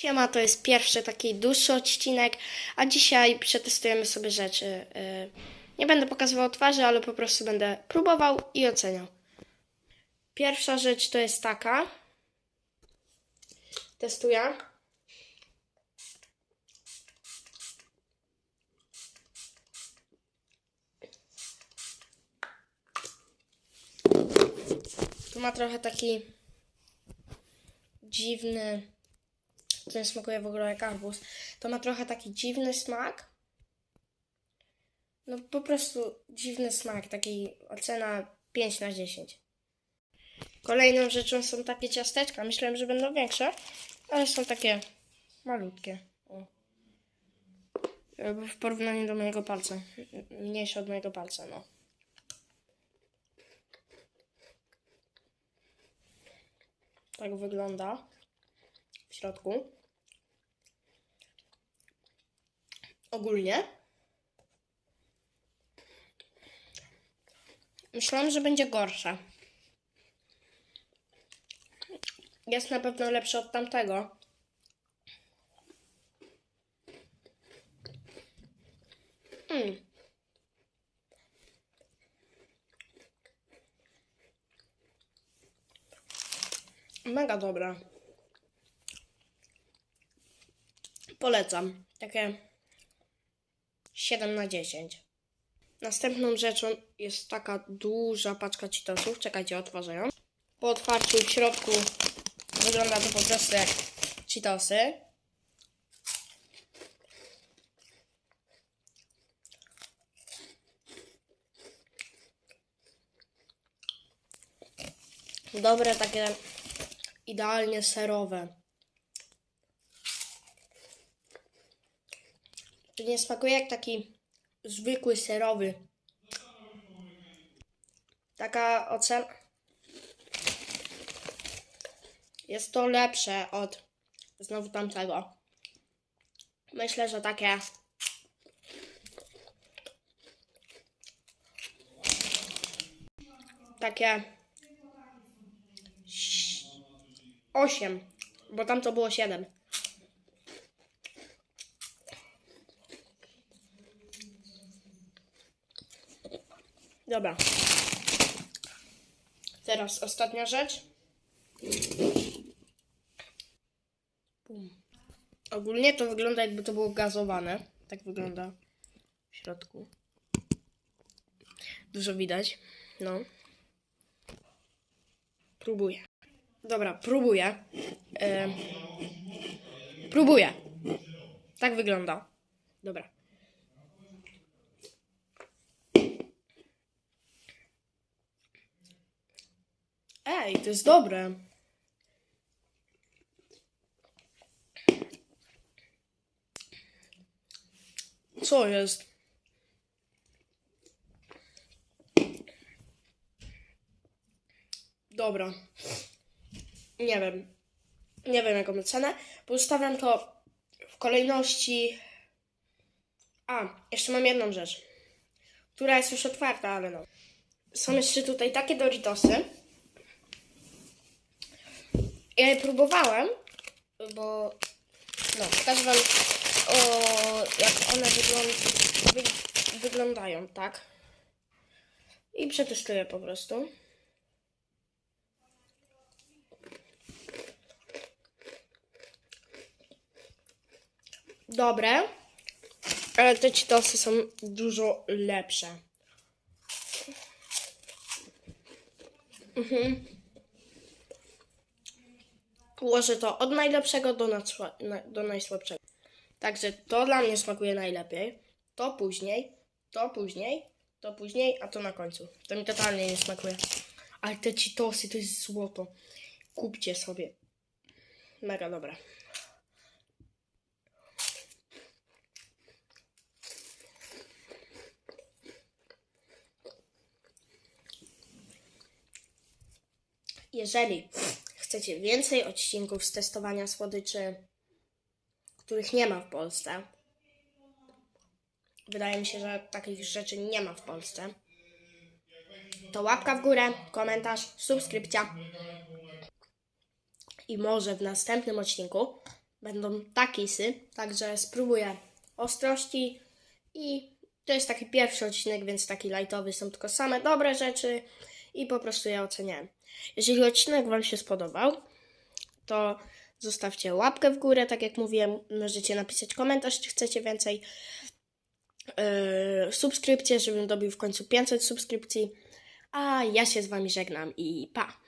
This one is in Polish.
Siema, to jest pierwszy taki dłuższy odcinek, a dzisiaj przetestujemy sobie rzeczy. Yy, Nie będę pokazywał twarzy, ale po prostu będę próbował i oceniał. Pierwsza rzecz to jest taka. Testuję. Tu ma trochę taki dziwny nie smakuje w ogóle jak arbuz. To ma trochę taki dziwny smak. No po prostu dziwny smak, taki ocena 5 na 10. Kolejną rzeczą są takie ciasteczka. Myślałem, że będą większe, ale są takie malutkie. O. W porównaniu do mojego palca. Mniejsze od mojego palca, no. Tak wygląda w środku. Ogólnie. Myślałam, że będzie gorsza. Jest na pewno lepsza od tamtego. Mm. Mega dobra. Polecam. Takie 7 na 10. Następną rzeczą jest taka duża paczka Cheetosów. Czekajcie, otworzę ją. Po otwarciu w środku wygląda to po prostu jak Cheetosy. Dobre, takie idealnie serowe. To nie smakuje jak taki zwykły serowy. Taka ocena. Jest to lepsze od znowu tamtego. Myślę, że takie. Takie. ś- Osiem, bo tam to było siedem. Dobra. Teraz ostatnia rzecz. Bum. Ogólnie to wygląda jakby to było gazowane. Tak wygląda w środku. Dużo widać. No. Próbuję. Dobra, próbuję. Em, próbuję. Tak wygląda. Dobra. Ej, to jest dobre. Co jest? Dobra. Nie wiem. Nie wiem jaką cenę. Postawiam to w kolejności. A, jeszcze mam jedną rzecz, która jest już otwarta, ale no. Są jeszcze tutaj takie Doritosy. Ja próbowałem, bo no, pokażę wam o, jak one wygląd, wy, wyglądają, tak? I przetestuję po prostu. Dobre, ale te Cheetosy są dużo lepsze. Ułożę to od najlepszego do, do najsłabszego. Także to dla mnie smakuje najlepiej. To później, to później, to później, a to na końcu. To mi totalnie nie smakuje. Ale te Cheetosy to jest złoto. Kupcie sobie. Mega dobre. Jeżeli chcecie więcej odcinków z testowania słodyczy, których nie ma w Polsce, wydaje mi się, że takich rzeczy nie ma w Polsce, to łapka w górę, komentarz, subskrypcja. I może w następnym odcinku będą takisy, także spróbuję ostrości i to jest taki pierwszy odcinek, więc taki lightowy, są tylko same dobre rzeczy i po prostu je oceniałem. Jeżeli odcinek Wam się spodobał, to zostawcie łapkę w górę, tak jak mówiłem, możecie napisać komentarz, czy chcecie więcej yy, subskrypcję, żebym dobił w końcu 500 subskrypcji. A ja się z Wami żegnam i pa!